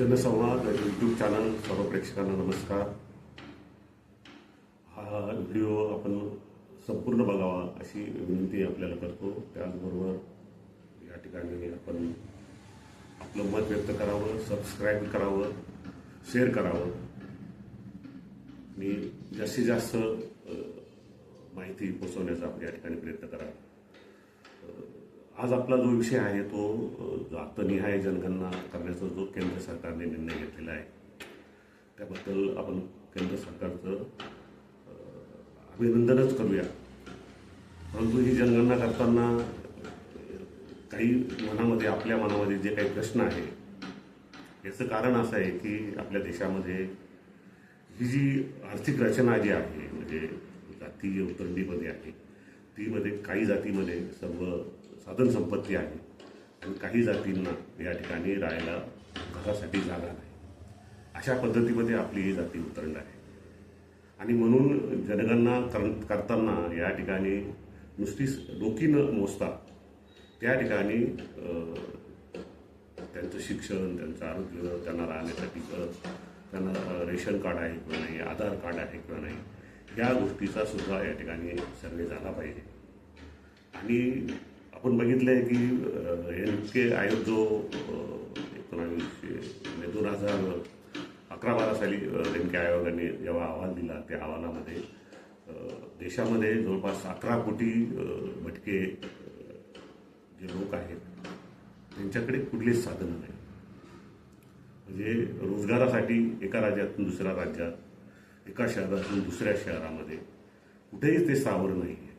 जनसंवाद YouTube channel सर्व प्रेक्षकांना नमस्कार. हा व्हिडिओ आपण संपूर्ण बघावा अशी विनंती आपल्याला करतो. त्याचबरोबर या ठिकाणी आपण आपलं मत व्यक्त करावं सबस्क्राईब करावं शेअर करावं. आणि जास्तीत जास्त माहिती पोचवण्याचा आपण या ठिकाणी प्रयत्न करावा. आज आपला जो विषय आहे तो आत्मनिहाय जनगणना करण्याचा जो केंद्र सरकारने निर्णय घेतलेला आहे त्याबद्दल आपण केंद्र सरकारचं अभिनंदनच करूया. परंतु ही जनगणना करताना काही मनामध्ये आपल्या मनामध्ये जे काही प्रश्न आहे याचं कारण असं आहे की आपल्या देशामध्ये ही जी आर्थिक रचना जी आहे म्हणजे जातीय उतरंडीमध्ये आहे तीमध्ये काही जातीमध्ये सर्व साधन संपत्ती आहे. आणि काही जातींना या ठिकाणी राहायला घरासाठी जागा नाही. अशा पद्धतीमध्ये आपली ही जाती उतरंड आहे. आणि म्हणून जनगणना कर करताना या ठिकाणी नुसतीच डोकी न मोजता त्या ठिकाणी त्यांचं शिक्षण त्यांचं आरोग्य त्यांना राहण्यासाठी त्यांना रेशन कार्ड आहे किंवा नाही आधार कार्ड आहे किंवा नाही या गोष्टीचा सुद्धा या ठिकाणी सर्वे झाला पाहिजे. आणि आपण बघितलं आहे की एन के आयोग जो एकोणावीसशे म्हणजे दोन हजार अकरा बारा साली एन के आयोगाने जेव्हा अहवाल दिला त्या अहवालामध्ये देशामध्ये जवळपास अकरा कोटी भटके जे लोक आहेत त्यांच्याकडे कुठलीच साधनं नाही. म्हणजे रोजगारासाठी एका राज्यातून दुसऱ्या राज्यात एका शहरातून दुसऱ्या शहरामध्ये कुठेही ते स्थावर नाही आहे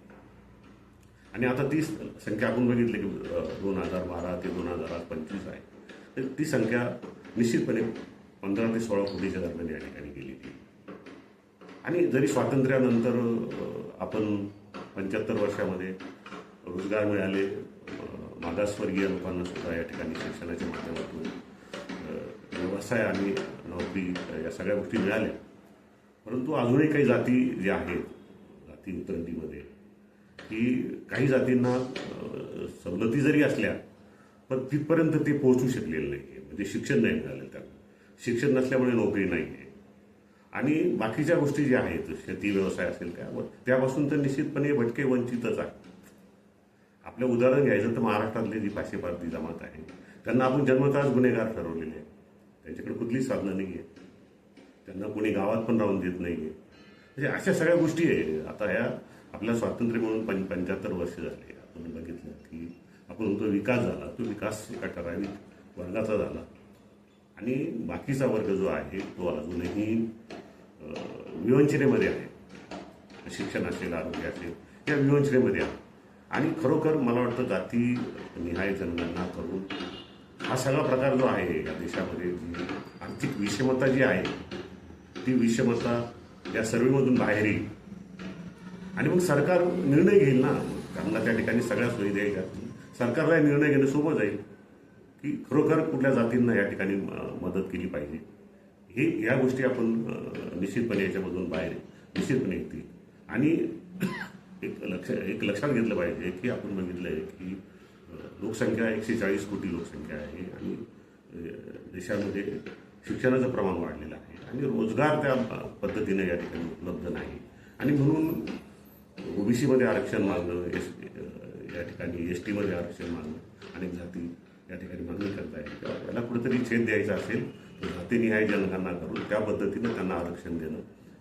आणि आता ती संख्या आपण बघितली की दोन हजार बारा ते दोन हजार पंचवीस आहे. तर ती संख्या निश्चितपणे पंधरा ते सोळा कोटीच्या दरम्यान या ठिकाणी गेलेली आणि जरी स्वातंत्र्यानंतर आपण पंच्याहत्तर वर्षामध्ये रोजगार मिळाले मागासवर्गीय लोकांना सुद्धा या ठिकाणी शिक्षणाच्या माध्यमातून व्यवसाय आणि नोकरी या सगळ्या गोष्टी मिळाल्या. परंतु अजूनही काही जाती ज्या आहेत जाती उतरंडीमध्ये की काही जातींना सवलती जरी असल्या पण तिथपर्यंत ते पोहोचू शकलेले नाही आहे म्हणजे शिक्षण नाही मिळालं त्यांना. शिक्षण नसल्यामुळे नोकरी नाही आहे आणि बाकीच्या गोष्टी ज्या आहेत शेती व्यवसाय असेल त्या त्यापासून तर निश्चितपणे भटके वंचितच आहेत. आपलं उदाहरण घ्यायचं तर महाराष्ट्रातली जी पाशेपारधी जमात आहे त्यांना आपण जन्मताच गुन्हेगार ठरवलेले आहे त्यांच्याकडे कुठलीच साधनं नाही आहे त्यांना कोणी गावात पण राहून देत नाही आहे म्हणजे अशा सगळ्या गोष्टी आहे. आता ह्या आपल्या स्वातंत्र्य म्हणून पं पंच्याहत्तर वर्ष झाले. आपण बघितलं की आपण म्हणतो विकास झाला. तो विकास एका ठराविक वर्गाचा झाला. आणि बाकीचा वर्ग जो आहे तो अजूनही विवंचनेमध्ये आहे. शिक्षण असेल आरोग्य असेल या विवंचनेमध्ये आहे. आणि खरोखर मला वाटतं जाती निहाय जनगणना करून हा सगळा प्रकार जो आहे या देशामध्ये जी आर्थिक विषमता जी आहे ती विषमता या सर्वेमधून बाहेर येईल. आणि मग सरकार निर्णय घेईल ना. त्यांना त्या ठिकाणी सगळ्या सोयी द्यायच्या. सरकारला निर्णय घेणं सोपं जाईल. की खरोखर कुठल्या जातींना या ठिकाणी मदत केली पाहिजे. हे या गोष्टी आपण निश्चितपणे याच्यामधून बाहेर निश्चितपणे येतील. आणि एक लक्ष एक लक्षात घेतलं पाहिजे की आपण बघितलं आहे की लोकसंख्या एकशे चाळीस कोटी लोकसंख्या आहे आणि देशामध्ये शिक्षणाचं प्रमाण वाढलेलं आहे. आणि रोजगार त्या पद्धतीने या ठिकाणी उपलब्ध नाही. आणि म्हणून ओबीसीमध्ये आरक्षण मागणं एस या ठिकाणी एस टीमध्ये आरक्षण मागणं अनेक जाती या ठिकाणी मागणी करता येईल. किंवा याला कुठेतरी छेद द्यायचा असेल तर जातीनिहाय जनगणना करून त्या पद्धतीनं त्यांना आरक्षण देणं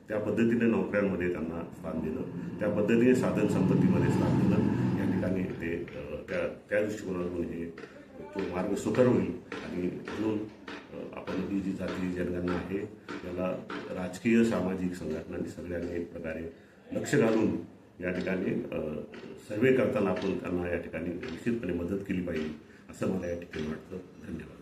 त्या पद्धतीने नोकऱ्यांमध्ये त्यांना स्थान देणं त्या पद्धतीने साधन संपत्तीमध्ये स्थान देणं या ठिकाणी ते त्या त्या दृष्टिकोनातून हे तो मार्ग सुकर होईल. आणि म्हणून आपण ही जी जाती जनगणना आहे याला राजकीय सामाजिक संघटनांनी सगळ्यांनी एक प्रकारे लक्ष घालून या ठिकाणी सर्वे करताना आपण त्यांना या ठिकाणी निश्चितपणे मदत केली पाहिजे असं मला या ठिकाणी वाटतं. धन्यवाद.